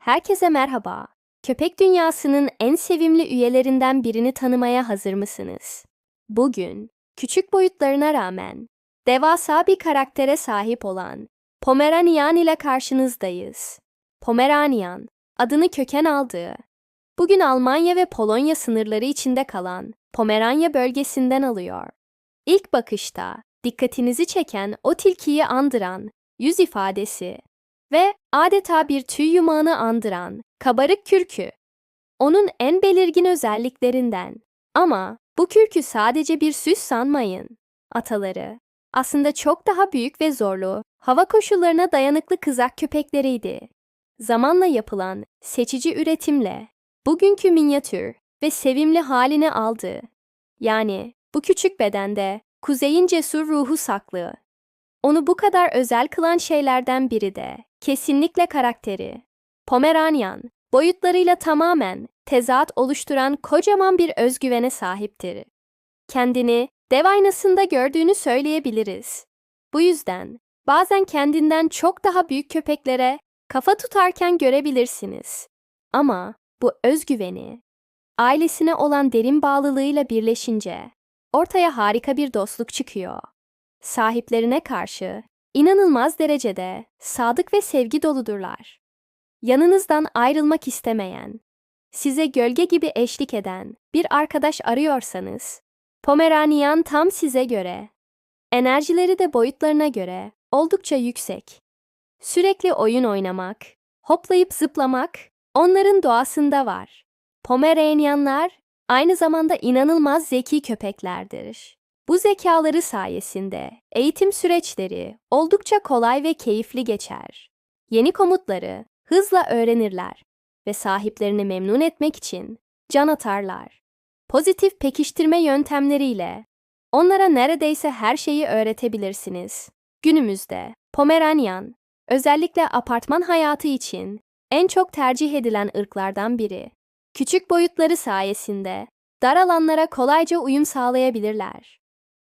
Herkese merhaba. Köpek dünyasının en sevimli üyelerinden birini tanımaya hazır mısınız? Bugün, küçük boyutlarına rağmen, devasa bir karaktere sahip olan Pomeranian ile karşınızdayız. Pomeranian, adını köken aldığı, bugün Almanya ve Polonya sınırları içinde kalan Pomeranya bölgesinden alıyor. İlk bakışta dikkatinizi çeken o tilkiyi andıran yüz ifadesi ve adeta bir tüy yumağını andıran kabarık kürkü. Onun en belirgin özelliklerinden. Ama bu kürkü sadece bir süs sanmayın. Ataları aslında çok daha büyük ve zorlu, hava koşullarına dayanıklı kızak köpekleriydi. Zamanla yapılan seçici üretimle bugünkü minyatür ve sevimli halini aldı. Yani bu küçük bedende kuzeyin cesur ruhu saklı. Onu bu kadar özel kılan şeylerden biri de kesinlikle karakteri. Pomeranian, boyutlarıyla tamamen tezat oluşturan kocaman bir özgüvene sahiptir. Kendini dev aynasında gördüğünü söyleyebiliriz. Bu yüzden bazen kendinden çok daha büyük köpeklere kafa tutarken görebilirsiniz. Ama bu özgüveni ailesine olan derin bağlılığıyla birleşince ortaya harika bir dostluk çıkıyor. Sahiplerine karşı inanılmaz derecede sadık ve sevgi doludurlar. Yanınızdan ayrılmak istemeyen, size gölge gibi eşlik eden bir arkadaş arıyorsanız, Pomeranian tam size göre. Enerjileri de boyutlarına göre oldukça yüksek. Sürekli oyun oynamak, hoplayıp zıplamak onların doğasında var. Pomeranianlar aynı zamanda inanılmaz zeki köpeklerdir. Bu zekaları sayesinde eğitim süreçleri oldukça kolay ve keyifli geçer. Yeni komutları hızla öğrenirler ve sahiplerini memnun etmek için can atarlar. Pozitif pekiştirme yöntemleriyle onlara neredeyse her şeyi öğretebilirsiniz. Günümüzde Pomeranian özellikle apartman hayatı için en çok tercih edilen ırklardan biri. Küçük boyutları sayesinde dar alanlara kolayca uyum sağlayabilirler.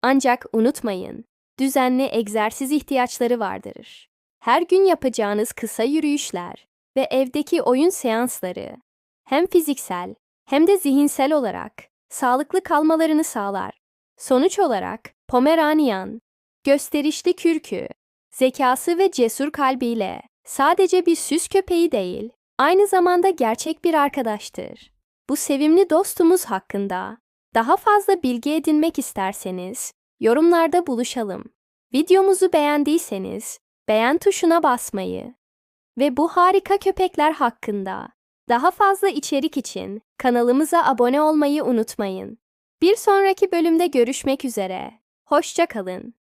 Ancak unutmayın, düzenli egzersiz ihtiyaçları vardır. Her gün yapacağınız kısa yürüyüşler ve evdeki oyun seansları hem fiziksel hem de zihinsel olarak sağlıklı kalmalarını sağlar. Sonuç olarak Pomeranian, gösterişli kürkü, zekası ve cesur kalbiyle sadece bir süs köpeği değil, aynı zamanda gerçek bir arkadaştır. Bu sevimli dostumuz hakkında daha fazla bilgi edinmek isterseniz yorumlarda buluşalım. Videomuzu beğendiyseniz beğen tuşuna basmayı ve bu harika köpekler hakkında daha fazla içerik için kanalımıza abone olmayı unutmayın. Bir sonraki bölümde görüşmek üzere. Hoşça kalın.